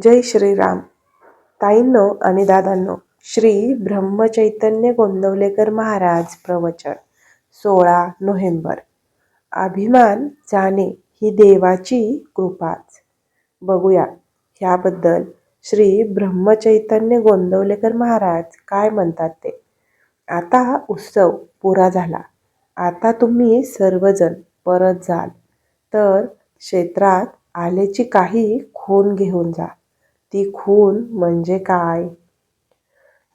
जय श्रीराम. ताईंनो आणि दादांनो श्री ब्रह्मचैतन्य गोंदवलेकर महाराज प्रवचन सोळा नोव्हेंबर. अभिमान जाणे ही देवाची कृपाच. बघूया ह्याबद्दल श्री ब्रह्मचैतन्य गोंदवलेकर महाराज काय म्हणतात ते. आता उत्सव पुरा झाला. आता तुम्ही सर्वजण परत जाल. तर क्षेत्रात आल्याची काही खून घेऊन जा. ती खून म्हणजे काय?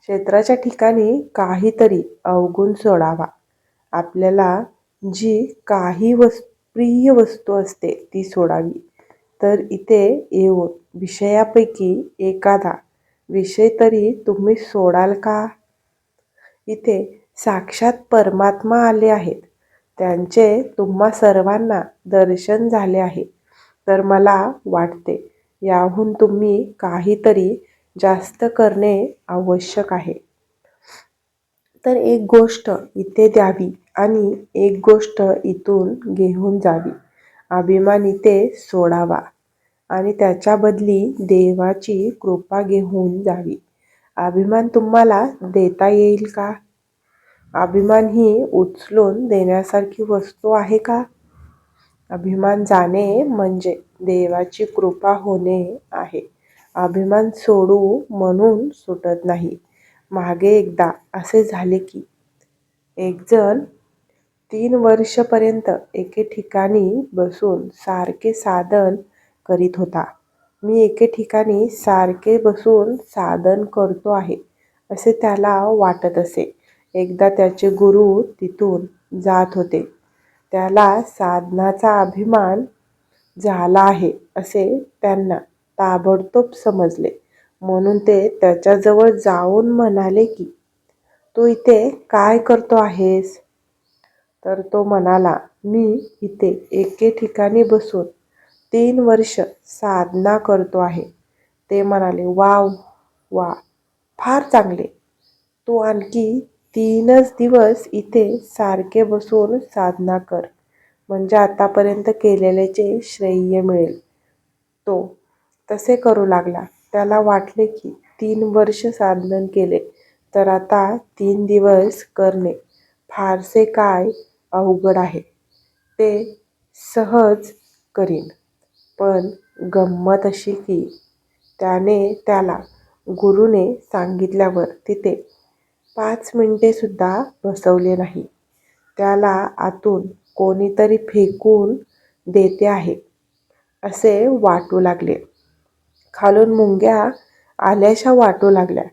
क्षेत्राच्या ठिकाणी काहीतरी अवगुण सोडावा. आपल्याला जी काही वस् प्रिय वस्तू असते ती सोडावी. तर इथे येऊन विषयापैकी एखादा विषय तरी तुम्ही सोडाल का? इथे साक्षात परमात्मा आले आहेत. त्यांचे तुम्हा सर्वांना दर्शन झाले आहे. तर मला वाटते याहून तुम्ही काहीतरी जास्त करणे आवश्यक आहे. तर एक गोष्ट इथे द्यावी आणि एक गोष्ट इथून घेऊन जावी. अभिमान इथे सोडावा आणि त्याच्या बदली देवाची कृपा घेऊन जावी. अभिमान तुम्हाला देता येईल का? अभिमान ही उचलून देण्यासारखी वस्तू आहे का? अभिमान जाणे म्हणजे देवाची कृपा होणे आहे. अभिमान सोडू म्हणून सुटत नाही. मागे एकदा असे झाले की एकजण तीन वर्षपर्यंत एके ठिकाणी बसून सारखे साधन करीत होता. मी एके ठिकाणी सारखे बसून साधन करतो आहे असे त्याला वाटत असे. एकदा त्याचे गुरु तिथून जात होते. त्याला साधनाचा अभिमान झाला आहे असे त्यांना ताबडतोब समजले. म्हणून ते त्याच्याजवळ जाऊन म्हणाले की तू इथे काय करतो आहेस? तर तो म्हणाला मी इथे एके ठिकाणी बसून तीन वर्ष साधना करतो आहे. ते म्हणाले वाव वा फार चांगले. तू आणखी तीनच दिवस इथे सारखे बसून साधना कर. म्हणजे आतापर्यंत केलेल्याचे श्रेय मिळेल तो तसे करू लागला. त्याला वाटले की तीन वर्ष साधन केले तर आता तीन दिवस करणे फारसे काय अवघड आहे. ते सहज करीन पण गंमत अशी की त्याने त्याला गुरुने सांगितल्यावर तिथे पाच मिनिटेसुद्धा बसवले नाही. त्याला आतून कोणीतरी फेकून देते आहे असे वाटू लागले. खालून मुंग्या आल्याशा वाटू लागल्या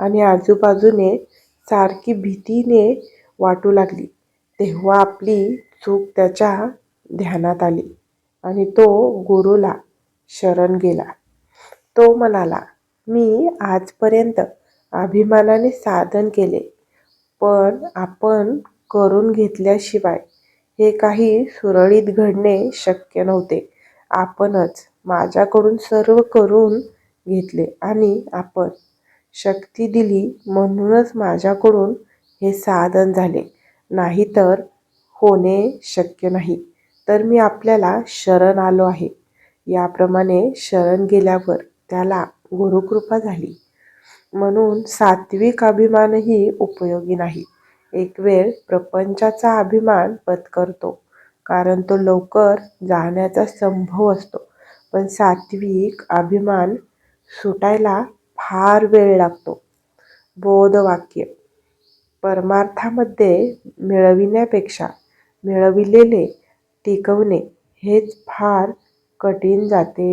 आणि आजूबाजूने सारखी भीतीने वाटू लागली. तेव्हा आपली चूक त्याच्या ध्यानात आली आणि तो गुरुला शरण गेला. तो म्हणाला मी आजपर्यंत अभिमानाने साधन केले पण आपण करून घेतल्याशिवाय हे काही सुरळीत घडणे शक्य नव्हते. आपणच माझ्याकडून सर्व करून घेतले आणि आपण शक्ती दिली म्हणूनच माझ्याकडून हे साधन झाले. नाहीतर होणे शक्य नाही. तर मी आपल्याला शरण आलो आहे. याप्रमाणे शरण गेल्यावर त्याला गुरुकृपा झाली. म्हणून सात्विक अभिमानही उपयोगी नाही. एक वेळ प्रपंचाचा अभिमान पत्करतो कारण तो लवकर जाण्याचा संभव असतो. पण सात्विक अभिमान सुटायला फार वेळ लागतो. बोधवाक्य परमार्थामध्ये मिळविण्यापेक्षा मिळविलेले टिकवणे हेच फार कठीण जाते.